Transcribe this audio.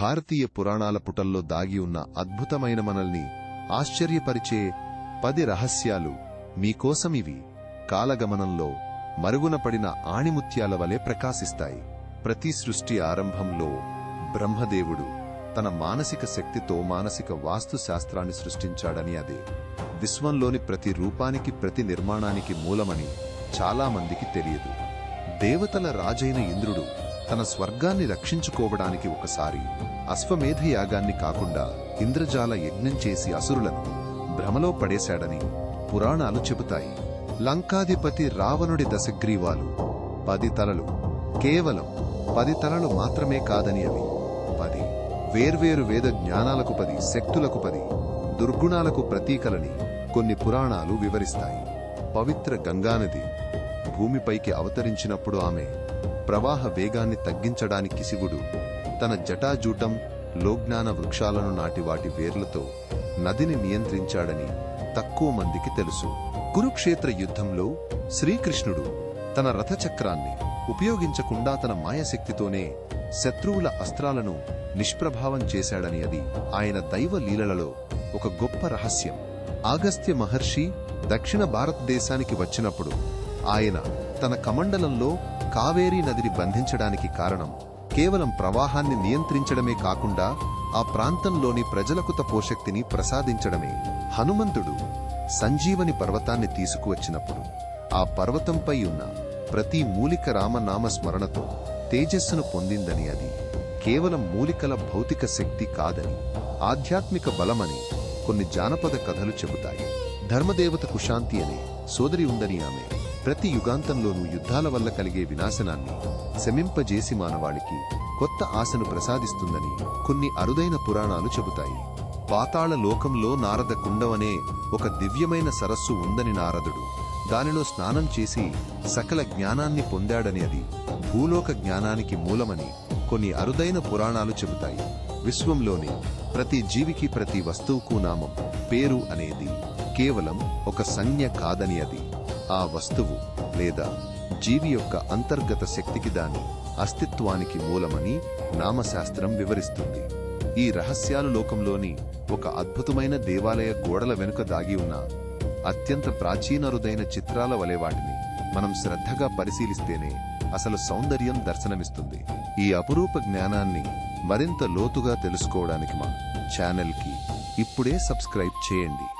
భారతీయ పురాణాల పుటల్లో దాగి ఉన్న అద్భుతమైన మనల్ని ఆశ్చర్యపరిచే పది రహస్యాలు మీకోసమివి. కాలగమనంలో మరుగున పడిన ఆణిముత్యాల వలె ప్రకాశిస్తాయి. ప్రతి సృష్టి ఆరంభంలో బ్రహ్మదేవుడు తన మానసిక శక్తితో మానసిక వాస్తు శాస్త్రాన్ని సృష్టించాడని అదే. విశ్వంలోని ప్రతి రూపానికి ప్రతి నిర్మాణానికి మూలమని చాలామందికి తెలియదు. దేవతల రాజైన ఇంద్రుడు తన స్వర్గాన్ని రక్షించుకోవడానికి ఒకసారి అశ్వమేధ యాగాన్ని కాకుండా ఇంద్రజాల యజ్ఞం చేసి అసురులను భ్రమలో పడేశాడని పురాణాలు చెబుతాయి. లంకాధిపతి రావణుడి దశగ్రీవాలు పది తలలు కేవలం పది తలలు మాత్రమే కాదని అవి. పది వేర్వేరు వేద జ్ఞానాలకు పది శక్తులకు పది దుర్గుణాలకు ప్రతీకలని కొన్ని పురాణాలు వివరిస్తాయి. పవిత్ర గంగానది భూమిపైకి అవతరించినప్పుడు ఆమె ప్రవాహ వేగాన్ని తగ్గించడానికి శివుడు తన జటాజూటం లోజ్ఞాన వృక్షాలను నాటి వాటి వేర్లతో నదిని నియంత్రించాడని తక్కువ మందికి తెలుసు. కురుక్షేత్ర యుద్ధంలో శ్రీకృష్ణుడు తన రథచక్రాన్ని ఉపయోగించకుండా తన మాయశక్తితోనే శత్రువుల అస్త్రాలను నిష్ప్రభావం చేశాడని అది ఆయన దైవ లీలలలో ఒక గొప్ప రహస్యం. ఆగస్త్య మహర్షి దక్షిణ భారతదేశానికి వచ్చినప్పుడు ఆయన తన కమండలంలో కావేరీ నదిని బంధించడానికి కారణం కేవలం ప్రవాహాన్ని నియంత్రించడమే కాకుండా ఆ ప్రాంతంలోని ప్రజలకు తపోశక్తిని ప్రసాదించడమే. హనుమంతుడు సంజీవని పర్వతాన్ని తీసుకువచ్చినప్పుడు ఆ పర్వతంపై ఉన్న ప్రతి మూలిక రామనామ స్మరణతో తేజస్సును పొందిందని అది కేవలం మూలికల భౌతిక శక్తి కాదని ఆధ్యాత్మిక బలమని కొన్ని జానపద కథలు చెబుతాయి. ధర్మదేవత కుశాంతి అనే సోదరి ఉందని ఆమె ప్రతి యుగాంతంలోనూ యుద్ధాల వల్ల కలిగే వినాశనాన్ని శమింపజేసి మానవాళికి కొత్త ఆశను ప్రసాదిస్తుందని కొన్ని అరుదైన పురాణాలు చెబుతాయి. పాతాళ లోకంలో నారద కుండవనే ఒక దివ్యమైన సరస్సు ఉందని నారదుడు దానిలో స్నానం చేసి సకల జ్ఞానాన్ని పొందాడని అది భూలోక జ్ఞానానికి మూలమని కొన్ని అరుదైన పురాణాలు చెబుతాయి. విశ్వంలోని ప్రతి జీవికి ప్రతి వస్తువుకు నామం పేరు అనేది కేవలం ఒక సంజ్ఞ కాదని అది. ఆ వస్తువు లేదా జీవి యొక్క అంతర్గత శక్తికి దాని అస్తిత్వానికి మూలమని నామశాస్త్రం వివరిస్తుంది. ఈ రహస్యాలు లోకంలోని ఒక అద్భుతమైన దేవాలయ గోడల వెనుక దాగి ఉన్న అత్యంత ప్రాచీనరుదైన చిత్రాల వలె వాటిని మనం శ్రద్ధగా పరిశీలిస్తేనే అసలు సౌందర్యం దర్శనమిస్తుంది. ఈ అపురూప జ్ఞానాన్ని మరింత లోతుగా తెలుసుకోవడానికి మా ఛానల్కి ఇప్పుడే సబ్స్క్రైబ్ చేయండి.